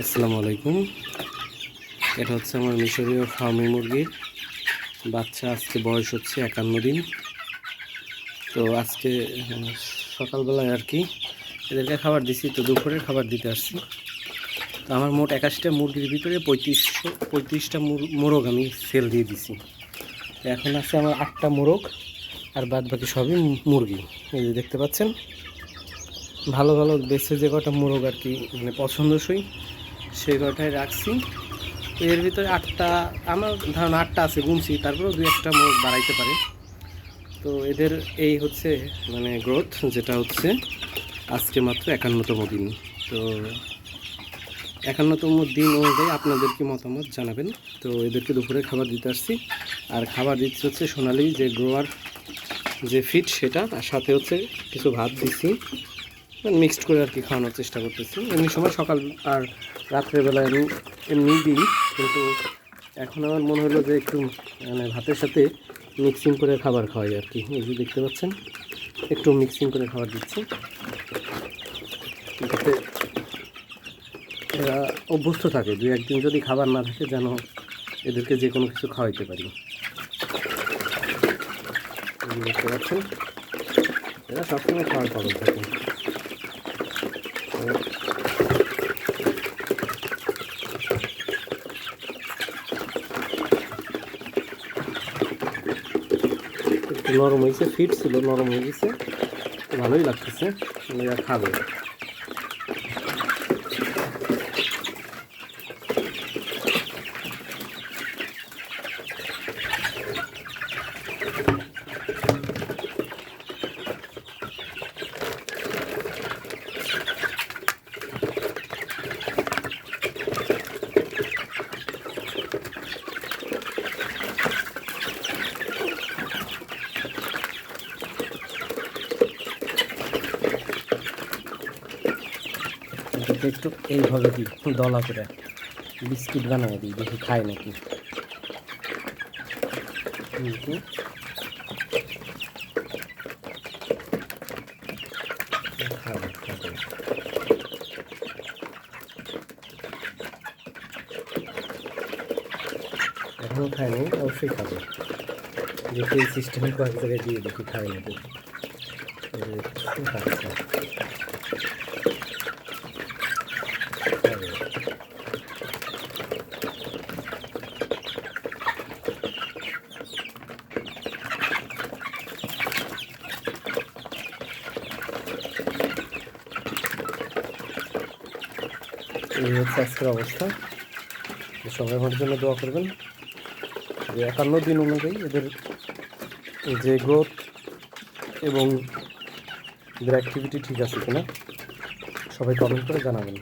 আসসালামু আলাইকুম। এটা হচ্ছে আমার মিশরীয় ফার্মি মুরগির বাচ্চা আজকে বয়স হচ্ছে একান্ন দিন। তো আজকে, সকালবেলায় আর কি এদেরকে খাবার দিছি, তো দুপুরে খাবার দিতে আসছি। তো আমার মোট একাশিটা মুরগির ভিতরে পঁয়ত্রিশশো, পঁয়ত্রিশটা মুর- মোরগ আমি সেল দিয়ে দিছি। তো এখন আছে আমার আটটা মোরগ আর বাদ বাকি সবই মুরগি। এই যে দেখতে পাচ্ছেন, ভালো ভালো বেছে যে কটা মোরগ আর কি মানে পছন্দসই। সেই কটাই রাখছি। এর ভিতরে আটটা, আমার ধারণা আটটা আছে, গুনছি, তারপরেও দু একটা মোরগ বাড়াইতে পারে। তো এদের এই হচ্ছে মানে গ্রোথ যেটা হচ্ছে আজকে মাত্র একান্নতম দিন। তো একান্নতম দিন অনুযায়ী আপনাদের কি মতামত জানাবেন? তো এদেরকে দুপুরে খাবার দিতে আসছি। আর খাবার দিচ্ছে হচ্ছে সোনালি যে গ্রোয়ার যে ফিট সেটা, তার সাথে হচ্ছে কিছু ভাত দিচ্ছি। মিক্সড করে আর কি খাওয়ানোর চেষ্টা করতেছি। এমনি সময় সকাল আর রাত্রেবেলা আমি এমনি দিই, কিন্তু এখন আমার মনে হলো যে একটু মানে ভাতের সাথে মিক্সিং করে খাবার খাওয়াই আর কি। এই যে দেখতে পাচ্ছেন, একটু মিক্সিং করে খাবার দিচ্ছি। যাতে এরা অভ্যস্ত থাকে, দু একদিন যদি খাবার না থাকে যেন এদেরকে যে কোনো কিছু খাওয়াইতে পারি। দেখতে পাচ্ছেন, এরা সবসময় খাওয়ার পাগল থাকে। নরম হয়েছে ফিট ছিল নরম হয়ে গেছে তো ভালোই লাগতেছে মানে এরা খাবে এটাকে একটু এইভাবে দিই দলা করে। বিস্কিট বানাই দিই দেখি খায় নাকি? কিন্তু এখনও খায়নি, অবশ্যই খাবে। দেখি, এই সিস্টেমে কয়েক জায়গায় দিয়ে দেখি খায় নাকি। খাচ্ছে খাবে। এই হচ্ছে আজকের অবস্থা। সবাই আমার জন্য দোয়া করবেন। যে একান্ন দিন অনুযায়ী এদের যে গ্রোথ এবং এদের অ্যাক্টিভিটি ঠিক আছে কিনা, সবাই কমেন্ট করে জানাবেন।